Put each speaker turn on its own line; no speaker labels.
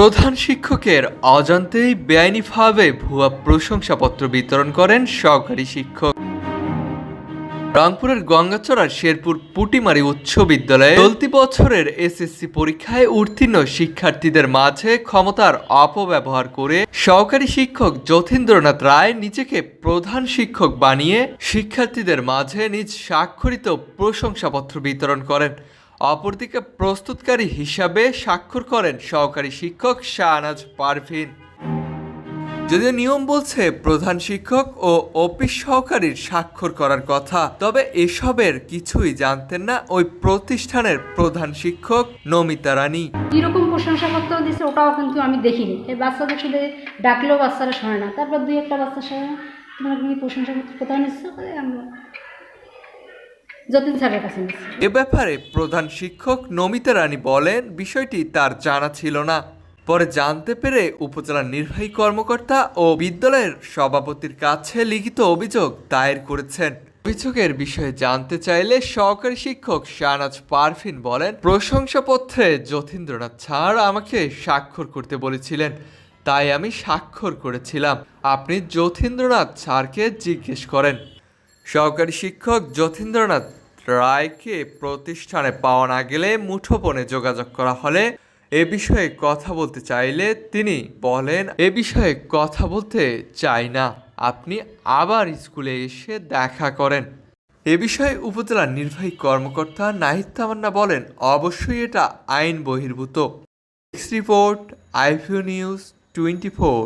প্রধান শিক্ষকের অজান্তেই বেআইনিভাবে ভুয়া প্রশংসাপত্র বিতরণ করেন সহকারী শিক্ষক। রংপুরের গঙ্গাচড়ার শেরপুর পুটিমারি উচ্চ বিদ্যালয়ে চলতি বছরের এসএসসি পরীক্ষায় উত্তীর্ণ শিক্ষার্থীদের মাঝে ক্ষমতার অপব্যবহার করে সহকারী শিক্ষক যতীন্দ্রনাথ রায় নিজেকে প্রধান শিক্ষক বানিয়ে শিক্ষার্থীদের মাঝে নিজ স্বাক্ষরিত প্রশংসাপত্র বিতরণ করেন। অপরদিকে প্রস্তুতকারী হিসাবে স্বাক্ষর করেন সহকারী শিক্ষক শাহনাজ পারভিন। যদিও নিয়ম বলছে প্রধান শিক্ষক ও অফিস সহকারীর স্বাক্ষর করার কথা, তবে এসবের কিছুই জানতেন না ওই প্রতিষ্ঠানের প্রধান শিক্ষক নমিতা রানী।
কীরকম প্রশংসাপত্র দিচ্ছে ওটাও কিন্তু আমি দেখিনি। এই বাচ্চাদের শুধু ডাকলেও বাচ্চারা শোনে না, তারপর দুই একটা বাচ্চা শোনে তোমরা কি প্রশংসাপত্র কোথায় নিচ্ছ? আমরা যতীন স্যারের কাছে
এ ব্যাপারে প্রধান শিক্ষক নমিতা রানী বলেন, বিষয়টি তার জানা ছিল না। পরে জানতে পেরে উপজেলা নির্বাহী কর্মকর্তা ও বিদ্যালয়ের সভাপতির কাছে লিখিত অভিযোগ দায়ের করেছেন। অভিযোগের বিষয়ে জানতে চাইলে সহকারী শিক্ষক শাহনাজ পারফিন বলেন, প্রশংসাপত্রে যতীন্দ্রনাথ ছাড় আমাকে স্বাক্ষর করতে বলেছিলেন, তাই আমি স্বাক্ষর করেছিলাম। আপনি যতীন্দ্রনাথ স্যারকে জিজ্ঞেস করেন। সহকারী শিক্ষক যতীন্দ্রনাথ রায়কে প্রতিষ্ঠানে পাওয়া না গেলে মুঠোপনে যোগাযোগ করা হলে এ বিষয়ে কথা বলতে চাইলে তিনি বলেন, এ বিষয়ে কথা বলতে চাই না। আপনি আবার স্কুলে এসে দেখা করেন। এ বিষয়ে উপজেলা নির্বাহী কর্মকর্তা নাহিদ তামান্না বলেন, অবশ্যই এটা আইন বহির্ভূত। Report আইভিউ news twenty four